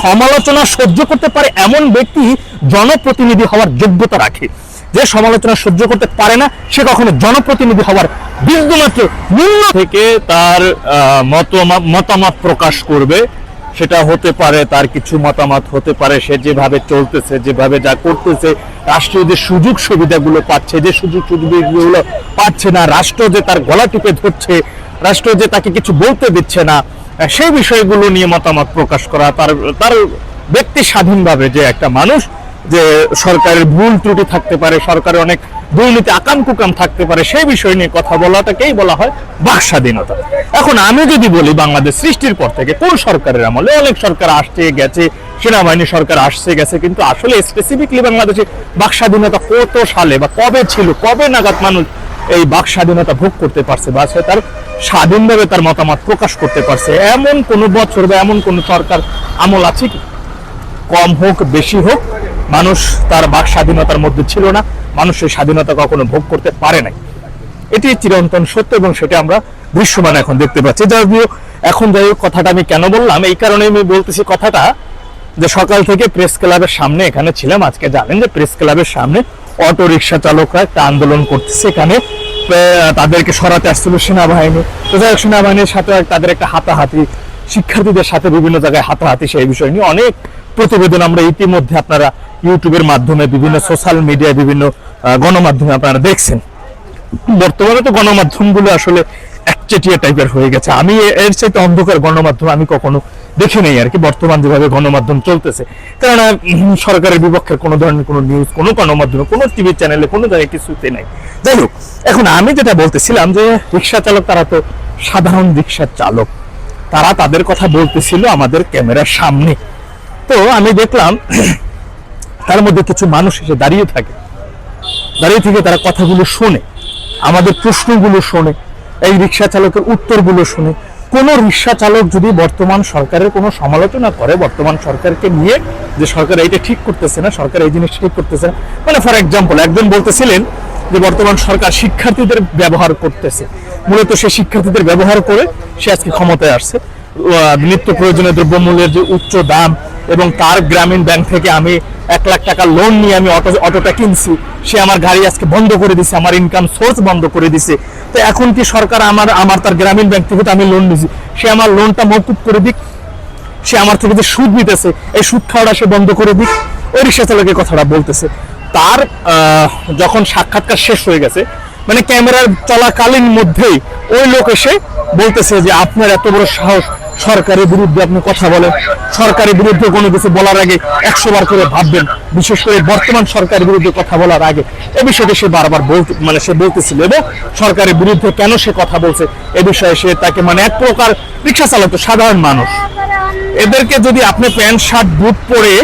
সমালোচনা সহ্য করতে পারে এমন ব্যক্তি জনপ্রতিনিধি হওয়ার যোগ্যতা রাখে। যে সমালোচনা সহ্য করতে পারে না, সে কখনো জনপ্রতিনিধি হওয়ার বিন্দুমাত্র নিম্ন থেকে তার মতামত প্রকাশ করবে। সেটা হতে পারে তার কিছু মতামত হতে পারে, সে যেভাবে চলতেছে, যেভাবে যা করতেছে, রাষ্ট্রীয় যে সুযোগ সুবিধাগুলো পাচ্ছে, যে সুযোগ সুবিধাগুলো পাচ্ছে না, রাষ্ট্র যে তার গলা টিপে ধরছে, রাষ্ট্র যে তাকে কিছু বলতে দিচ্ছে না সেই বিষয়গুলো নিয়ে মতামত প্রকাশ করা, তার তার ব্যক্তি স্বাধীনভাবে যে একটা মানুষ, যে সরকারের ভুল ত্রুটি থাকতে পারে, সরকারের অনেক দুর্নীতি আকাম কুকাম থাকতে পারে, সেই বিষয় নিয়ে কথা বলাটাকেই বলা হয় বাক স্বাধীনতা এখন আমি যদি বলি বাংলাদেশ সৃষ্টির পর থেকে, কোন সরকারের আমলে? অনেক সরকার আসছে, গেছে, সেনাবাহিনী সরকার আসছে, গেছে, কিন্তু আসলে স্পেসিফিকলি বাংলাদেশে বাক স্বাধীনতা কত সালে বা কবে ছিল? কবে নাগাদ মানুষ এই বাক স্বাধীনতা ভোগ করতে পারছে বা সে তার স্বাধীনভাবে তার মতামত প্রকাশ করতে পারছে। এমন কোন বছর বা এমন কোন সরকার আমল আছে কি? কম হোক বেশি হোক মানুষ তার বাক স্বাধীনতার মধ্যে ছিল না মানুষ সেই স্বাধীনতা কখনো ভোগ করতে পারে নাই। এটি চিরন্তন সত্য এবং সেটা আমরা দৃশ্যমান এখন দেখতে পাচ্ছি। হোক, এখন যাই হোক কথাটা আমি কেন বললাম? এই কারণে আমি বলতেছি কথাটা যে সকাল থেকে প্রেস ক্লাবের সামনে এখানে ছিলাম। আজকে জানেন যে প্রেস ক্লাবের সামনে অটো রিক্সা চালকরা একটা আন্দোলন করতেছে এখানে। তাদেরকে সরাতে আসছিল সেনাবাহিনী। তো যাই হোক, সেনাবাহিনীর সাথে তাদের একটা হাতাহাতি শিক্ষার্থীদের সাথে বিভিন্ন জায়গায় হাতাহাতি সেই বিষয় নিয়ে অনেক প্রতিবেদন আমরা ইতিমধ্যে আপনারা ইউটিউবের মাধ্যমে বিভিন্ন সোশ্যাল মিডিয়ায় বিভিন্ন গণমাধ্যমে আপনারা দেখছেন। বর্তমানে তো গণমাধ্যমগুলো আসলে একচেটিয়া টাইপের হয়ে গেছে। আমি এর চাইতে অন্ধকার গণমাধ্যম আমি কখনো দেখি নাই আর কি, বর্তমান যেভাবে গণমাধ্যম চলতেছে। কারণ সরকারের বিপক্ষের কোনো ধরনের কোনো নিউজ কোনো গণমাধ্যমে, কোনো টিভি চ্যানেলে কোনো জায়গায় কিছুতে নাই। যাই হোক, এখন আমি যেটা বলতেছিলাম যে রিক্সা চালক তারা তো সাধারণ রিক্সার চালক। তারা তাদের কথা বলতেছিল আমাদের ক্যামেরার সামনে। তো আমি দেখলাম তার মধ্যে কিছু মানুষ এসে দাঁড়িয়ে থাকে। দাঁড়িয়ে থেকে তারা কথাগুলো শোনে, আমাদের প্রশ্নগুলো শোনে, এই রিক্সা চালকের উত্তরগুলো শোনে। কোন রিক্সা চালক যদি বর্তমান সরকারের কোনো সমালোচনা করে, বর্তমান সরকারকে নিয়ে যে সরকার এইটা ঠিক করতেছে না, সরকার এই জিনিসটা ঠিক করতেছে না। মানে ফর এক্সাম্পল একজন বলতেছিলেন যে বর্তমান সরকার শিক্ষার্থীদের ব্যবহার করতেছে। মূলত সে শিক্ষার্থীদের ব্যবহার করে সে আজকে ক্ষমতায় আসছে। নিত্য প্রয়োজনীয় দ্রব্যমূল্যের যে উচ্চ দাম এবং তার গ্রামীণ ব্যাংক থেকে আমি এক লাখ টাকা লোন নিয়ে আমি অটো অটোটা কিনছি। সে আমার গাড়ি আজকে বন্ধ করে দিছে, আমার ইনকাম সোর্স বন্ধ করে দিছে। তো এখন কি সরকার আমার আমার তার গ্রামীণ ব্যাংক থেকে তো আমি লোন নিছি? সে আমার লোনটা মকুব করে দিক। সে আমার থেকে যে সুদ নিতেছে, এই সুদ খাওয়াটা সে বন্ধ করে দিক। ওই রিক্সা চালকের কথাটা বলতেছে। তার যখন সাক্ষাৎকার শেষ হয়ে গেছে মানে ক্যামেরার চলাকালীন মধ্যেই ওই লোক এসে বলতেছে যে, আপনার এত বড় সাহস সরকারের বিরুদ্ধে আপনি কথা বলেন, সরকারের বিরুদ্ধে কোনো কিছু বলার আগে একশো বার করে ভাববেন, বিশেষ করে বর্তমান সরকারের বিরুদ্ধে কথা বলার আগে। এ বিষয়টি সে বারবার বলতে মানে সে বলতেছিল এবং সরকারের বিরুদ্ধে কেন সে কথা বলছে, এ বিষয়ে সে তাকে মানে এক প্রকার রিক্সা চালক সাধারণ মানুষ। এদেরকে যদি আপনি প্যান্ট, শার্ট, বুট পরে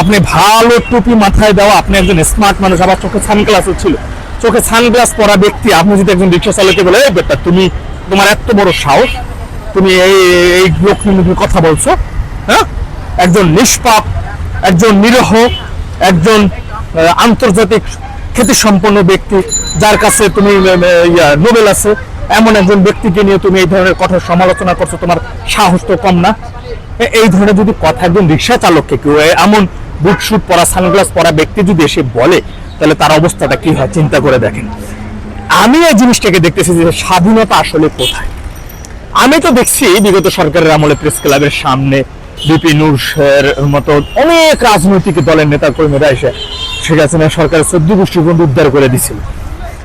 আপনি ভালো টুপি মাথায় দেওয়া, আপনি একজন স্মার্ট মানুষ, আবার চোখে সানগ্লাসও ছিল। চোখে সানগ্লাস পরা ব্যক্তি, আপনি যদি একজন রিক্সা চালকে বলে বেটা, তুমি তোমার এত বড় সাহস তুমি এই এই লোক নিয়ে তুমি কথা বলছো হ্যাঁ? একজন নিষ্পাপ, একজন নিরহ, একজন আন্তর্জাতিক খ্যাতি সম্পন্ন ব্যক্তি, যার কাছে তুমি নোবেল আছে, এমন একজন ব্যক্তিকে নিয়ে তুমি এই ধরনের কঠোর সমালোচনা করছ, তোমার সাহস তো কম না। এই ধরনের যদি কথা একজন রিক্সা চালককে, কেউ এমন বুট শুট পরা, সানগ্লাস পরা ব্যক্তি যদি এসে বলে, তাহলে তার অবস্থাটা কি হয়? চিন্তা করে দেখেন। আমি এই জিনিসটাকে দেখতেছি যে স্বাধীনতা আসলে কোথায়? আমি তো দেখছি বিগত সরকারের আমলে প্রেস ক্লাবের সামনে বিপি নুরসের মতো অনেক রাজনৈতিক দলের নেতা কর্মীরা এসে হাসিনা সরকারের চোদ্দ গোষ্ঠী পর্যন্ত উদ্ধার করে দিছিল।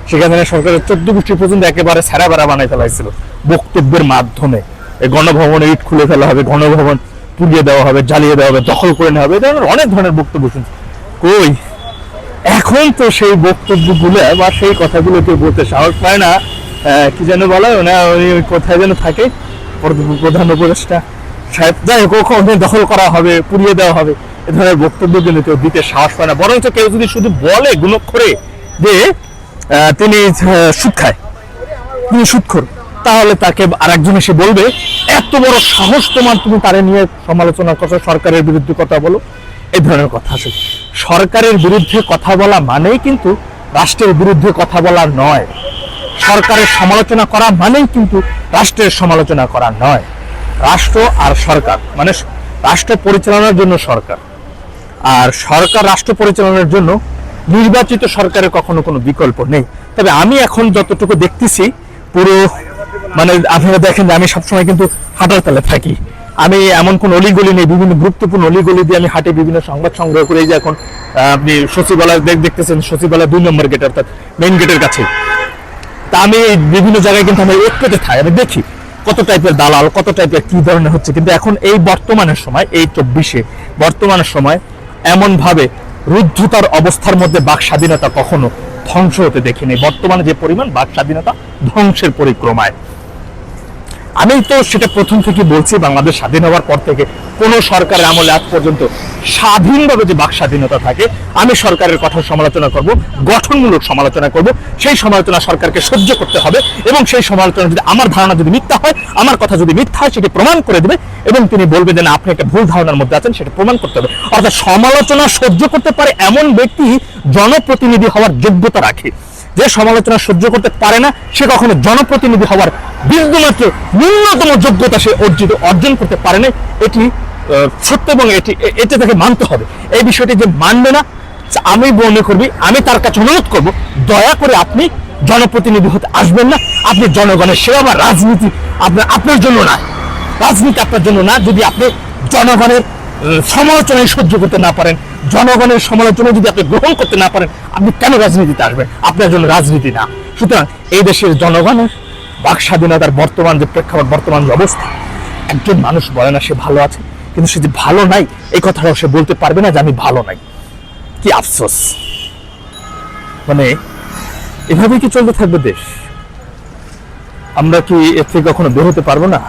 শেখ হাসিনা সরকারের চোদ্দ গোষ্ঠী পর্যন্ত একেবারে সারা বেড়া বানাই ফেলাইছিল বক্তব্যের মাধ্যমে। এই গণভবনে ইট খুলে ফেলা হবে, গণভবন পুড়িয়ে দেওয়া হবে, জ্বালিয়ে দেওয়া হবে, দখল করে নেওয়া হবে ধরনের অনেক ধরনের বক্তব্য শুনছি। কই? এখন তো সেই বক্তব্যগুলো বা সেই কথাগুলো কেউ বলতে সাহস পায় না। কি যেন বলা হয় না ওই কোথায় যেন থাকে, প্রধান উপদেষ্টা সাহেব। যাই হোক ওখানে দখল করা হবে, পুড়িয়ে দেওয়া হবে, এ ধরনের বক্তব্য কিন্তু কেউ দিতে সাহস পায় না। বরঞ্চ কেউ যদি শুধু বলে গুণক্ষরে যে তিনি সুদ খায়, তিনি সুদখোর তাহলে তাকে আরেকজন এসে বলবে, এত বড় সাহস তোমার, তুমি তারে নিয়ে সমালোচনা করছ, সরকারের বিরুদ্ধে কথা বলো। এই ধরনের কথা আসে সরকারের বিরুদ্ধে কথা বলা মানেই কিন্তু রাষ্ট্রের বিরুদ্ধে কথা বলা নয়। সরকারের সমালোচনা করা মানেই কিন্তু রাষ্ট্রের সমালোচনা করা নয়। রাষ্ট্র আর সরকার মানে রাষ্ট্র পরিচালনার জন্য সরকার। আর সরকার রাষ্ট্র পরিচালনার জন্য নির্বাচিত সরকারের কখনো কোনো বিকল্প নেই। তবে আমি এখন যতটুকু দেখতেছি, পুরো মানে আপনারা দেখেন যে আমি সবসময় কিন্তু হাঁটার তালে থাকি। আমি এমন কোন অলিগলি নেই, বিভিন্ন গুরুত্বপূর্ণ অলিগলি দিয়ে আমি হাঁটে, বিভিন্ন সংবাদ সংগ্রহ করে যে এখন আপনি সচিবালয় দেখ- দেখতেছেন, সচিবালয় দুই নম্বর গেট, অর্থাৎ মেইন গেটের কাছে। তা আমি বিভিন্ন জায়গায় কিন্তু আমি একটুতে থাই, আমি দেখি কত টাইপের দালাল, কত টাইপের কি ধরনের হচ্ছে। কিন্তু এখন এই বর্তমানের সময়, এই চব্বিশে, বর্তমানের সময় এমন ভাবে রুদ্ধতার অবস্থার মধ্যে বাক স্বাধীনতা কখনো ধ্বংস হতে দেখিনি। বর্তমানে যে পরিমাণ বাক স্বাধীনতা ধ্বংসের পরিক্রমায়। আমি তো সেটা প্রথম থেকে বলছি, বাংলাদেশ স্বাধীন হওয়ার পর থেকে কোন সরকারের আমলে আজ পর্যন্ত স্বাধীনভাবে যে বাক স্বাধীনতা থাকে, আমি সরকারের কথা সমালোচনা করব, গঠনমূলক সমালোচনা করব, সেই সমালোচনা সরকারকে সহ্য করতে হবে এবং সেই সমালোচনা যদি আমার ধারণা যদি মিথ্যা হয়, আমার কথা যদি মিথ্যা হয়, সেটি প্রমাণ করে দেবে এবং তিনি বলবে যে না, আপনি একটা ভুল ধারণার মধ্যে আছেন, সেটা প্রমাণ করতে হবে। অর্থাৎ সমালোচনা সহ্য করতে পারে এমন ব্যক্তি জনপ্রতিনিধি হওয়ার যোগ্যতা রাখে। যে সমালোচনা সহ্য করতে পারে না, সে কখনো জনপ্রতিনিধি হওয়ার বিন্দুমাত্র ন্যূনতম যোগ্যতা সে অর্জিত, অর্জন করতে পারে না। এটি সত্য এবং এটি এটা তাকে মানতে হবে। এই বিষয়টি যে মানবে না আমি মনে করবি, আমি তার কাছে অনুরোধ করব, দয়া করে আপনি জনপ্রতিনিধি হতে আসবেন না। আপনি জনগণের সেবা বা রাজনীতি আপনার আপনার জন্য না রাজনীতি আপনার জন্য না, যদি আপনি জনগণের সমালোচনায় সহ্য করতে না পারেন, জনগণের সমালোচনা যদি আপনি গ্রহণ করতে না পারেন, আপনি কেন রাজনীতিতে আসবেন? আপনার জন্য রাজনীতি না। সুতরাং এই দেশের জনগণের বাক স্বাধীনতার বর্তমান যে প্রেক্ষাপট, বর্তমান যে অবস্থা, একজন মানুষ বলে না সে ভালো আছে। কিন্তু সে যে ভালো নাই, এই কথাটাও সে বলতে পারবে না যে আমি ভালো নাই। কি আফসোস। মানে এভাবেই কি চলতে থাকবে দেশ? আমরা কি এর থেকে কখনো বের হতে পারব না?